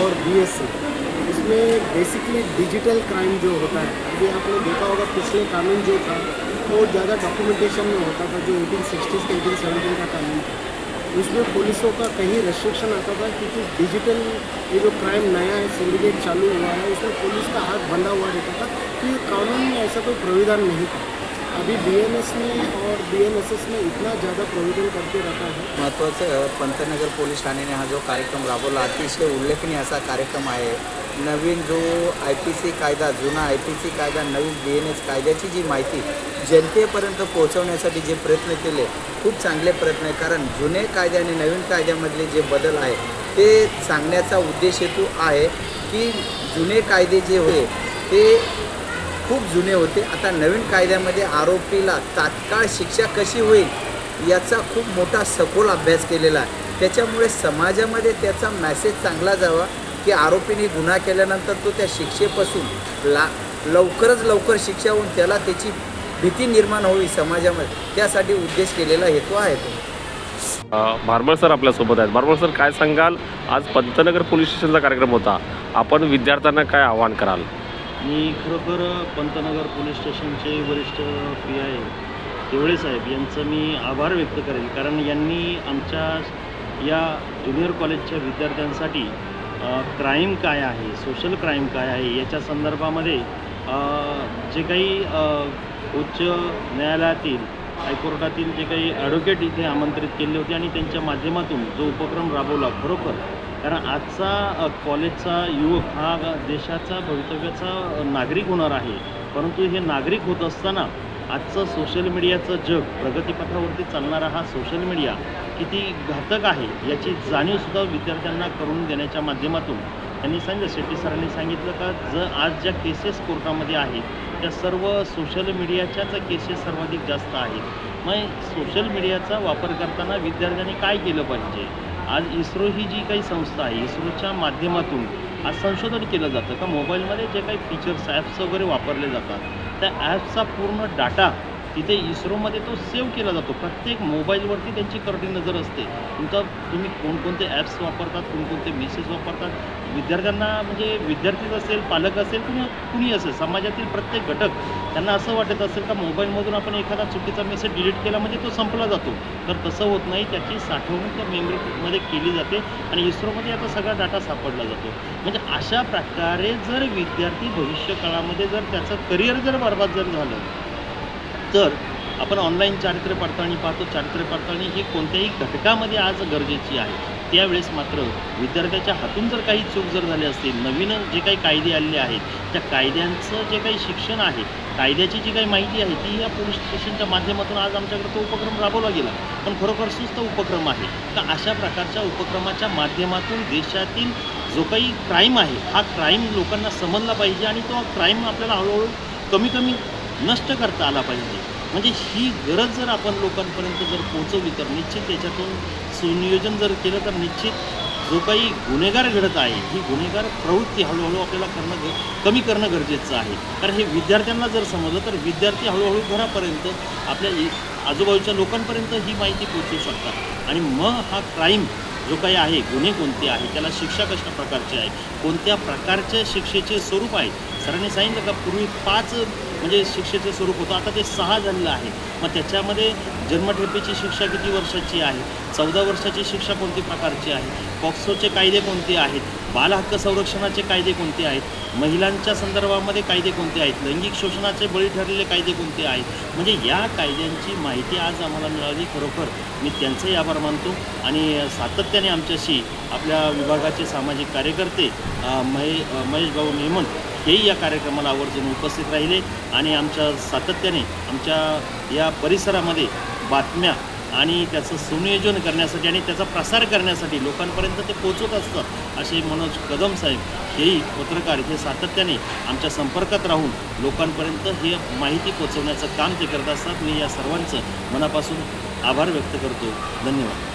और बीएससी इसमें basically digital crime जो होता है, अभी आपने देखा होगा पिछले कानून जो था, वो ज़्यादा डॉक्यूमेंटेशन में होता था, जो एटीन सिक्सटीज़ के एटीन सेवेंटीन का कानून था। उसमें पुलिसों का कहीं रेस्ट्रिक्शन आता था क्योंकि डिजिटल ये जो क्राइम नया है सिंडिकेट चालू हुआ है, उसमें पुलिस का हाथ बंधा हुआ रहता था कि ये कानून में ऐसा कोई प्रोविधान नहीं था। अभी बी में और बी में इतना ज़्यादा प्रोविजन करके रखा है। महत्त्वाचं पंतनगर पोलीस ठाण्याने हा जो कार्यक्रम राबवला अतिशय उल्लेखनीय असा कार्यक्रम आहे. नवीन जो आय पी सी कायदा जुना आय पी सी कायदा नवीन बी एन एस कायद्याची जी माहिती जनतेपर्यंत पोहोचवण्यासाठी जे प्रयत्न केले खूप चांगले प्रयत्न आहे. कारण जुने कायदे आणि नवीन कायद्यामधले जे बदल आहे ते सांगण्याचा उद्देश हेतू आहे की जुने कायदे जे होते ते खूप जुने होते. आता नवीन कायद्यामध्ये आरोपीला तात्काळ शिक्षा कशी होईल याचा खूप मोठा सखोल अभ्यास केलेला आहे. त्याच्यामुळे समाजामध्ये त्याचा मॅसेज चांगला जावा की आरोपीने गुन्हा केल्यानंतर तो त्या शिक्षेपासून ला लवकरच लवकर शिक्षा होऊन त्याला त्याची भीती निर्माण होईल समाजामध्ये. त्यासाठी उद्देश केलेला हेतू आहे तो. अ, सर आपल्यासोबत आहेत. भारमळ सर काय सांगाल? आज पंतनगर पोलीस स्टेशनचा कार्यक्रम होता. आपण विद्यार्थ्यांना काय आवाहन कराल? मी खरोखर पंतनगर पोलीस स्टेशनचे वरिष्ठ पी आय देवळे साहेब यांचं मी आभार व्यक्त करेल कारण यांनी आमच्या या ज्युनियर कॉलेजच्या विद्यार्थ्यांसाठी क्राईम काय आहे सोशल क्राईम काय आहे याच्या संदर्भामध्ये जे काही उच्च न्यायालयातील हायकोर्टातील जे काही ॲडव्होकेट इथे आमंत्रित केले होते आणि त्यांच्या माध्यमातून जो उपक्रम राबवला खरोखर कारण आजचा कॉलेजचा युवक हा देशाचा भवितव्याचा नागरिक होणार आहे. परंतु हे नागरिक होत असताना आजचं सोशल मीडियाचं जग प्रगतीपथावरती चालणारा हा सोशल मीडिया किती घातक आहे याची जाणीवसुद्धा विद्यार्थ्यांना करून देण्याच्या माध्यमातून त्यांनी सांगितलं. शेट्टी सरांनी सांगितलं का ज आज ज्या केसेस कोर्टामध्ये आहेत त्या सर्व सोशल मीडियाच्याच केसेस सर्वाधिक जास्त आहेत. मग सोशल मीडियाचा वापर करताना विद्यार्थ्यांनी काय केलं पाहिजे? आज इस्रो ही जी काही संस्था आहे इस्रोच्या माध्यमातून आज संशोधन केलं जातं. का मोबाईलमध्ये जे काही फीचर्स ॲप्स वगैरे वापरले जातात त्या ॲप्सचा पूर्ण डाटा तिथे इस्रोमध्ये तो सेव्ह केला जातो. प्रत्येक मोबाईलवरती त्यांची करडी नजर असते. तुमचा तुम्ही कोणकोणते ॲप्स वापरतात कोणकोणते मेसेज वापरतात? विद्यार्थ्यांना म्हणजे विद्यार्थीच असेल पालक असेल किंवा कुणी असेल समाजातील प्रत्येक घटक त्यांना असं वाटत असेल का मोबाईलमधून आपण एखादा चुकीचा मेसेज डिलीट केला म्हणजे तो संपला जातो. तर तसं होत नाही. त्याची साठवणूक त्या मेमरीमध्ये केली जाते आणि इस्रोमध्ये याचा सगळा डाटा सापडला जातो. म्हणजे अशा प्रकारे जर विद्यार्थी भविष्यकाळामध्ये जर त्याचं करिअर जर बर्बाद जर झालं तर आपण ऑनलाईन चारित्र्य पडताळणी पाहतो चारित्र्य पडताळणी ही कोणत्याही घटकामध्ये आज गरजेची आहे. त्यावेळेस मात्र विद्यार्थ्याच्या हातून जर काही चूक जर झाली असतील नवीन जे काही कायदे आलेले आहेत त्या कायद्यांचं जे काही शिक्षण आहे कायद्याची जी काही माहिती आहे ती या पोलीस स्टेशनच्या माध्यमातून आज आमच्याकडे तो उपक्रम राबवला गेला. पण खरोखर सुस्त उपक्रम आहे. तर अशा प्रकारच्या उपक्रमाच्या माध्यमातून देशातील जो काही क्राईम आहे हा क्राईम लोकांना समजला पाहिजे आणि तो क्राईम आपल्याला हळूहळू कमी कमी नष्ट करता आला पाहिजे. म्हणजे ही गरज जर आपण लोकांपर्यंत जर पोहोचवली तर निश्चित त्याच्यातून सुनियोजन जर केलं तर निश्चित जो काही गुन्हेगार घडत आहे ही गुन्हेगार प्रवृत्ती हळूहळू आपल्याला करणं गर कमी करणं गरजेचं आहे. कारण हे विद्यार्थ्यांना जर समजलं तर विद्यार्थी हळूहळू घरापर्यंत आपल्या आजूबाजूच्या लोकांपर्यंत ही माहिती पोहोचू शकतात. आणि मग हा क्राईम जो काही आहे गुन्हे कोणते आहे त्याला शिक्षा कशा प्रकारची आहे कोणत्या प्रकारच्या शिक्षेचे स्वरूप आहे? सरांनी सांगितलं का पूर्वी पाच म्हणजे शिक्षेचं स्वरूप होतं आता ते सहा झालेलं आहे. मग त्याच्यामध्ये जन्मठेपेची शिक्षा किती वर्षाची आहे? चौदा वर्षाची शिक्षा कोणती प्रकारची आहे? पॉक्सोचे कायदे कोणते आहेत? बालहक्क संरक्षणाचे कायदे कोणते आहेत? महिलांच्या संदर्भामध्ये कायदे कोणते आहेत? लैंगिक शोषणाचे बळी ठरलेले कायदे कोणते आहेत? म्हणजे या कायद्यांची माहिती आज आम्हाला मिळाली खरोखर. मी त्यांचंही आभार मानतो आणि सातत्याने आमच्याशी आपल्या विभागाचे सामाजिक कार्यकर्ते महे महेश भाऊ नेमन हेही या कार्यक्रमाला आवर्जून उपस्थित राहिले आणि आमच्या सातत्याने आमच्या या परिसरामध्ये बातम्या आणि त्याचं सुनियोजन करण्यासाठी आणि त्याचा प्रसार करण्यासाठी लोकांपर्यंत ते पोचवत असतं असे मनोज कदम साहेब हेही पत्रकार हे सातत्याने आमच्या संपर्कात राहून लोकांपर्यंत हे माहिती पोचवण्याचं काम ते करत असतात. मी या सर्वांचं मनापासून आभार व्यक्त करतो. धन्यवाद.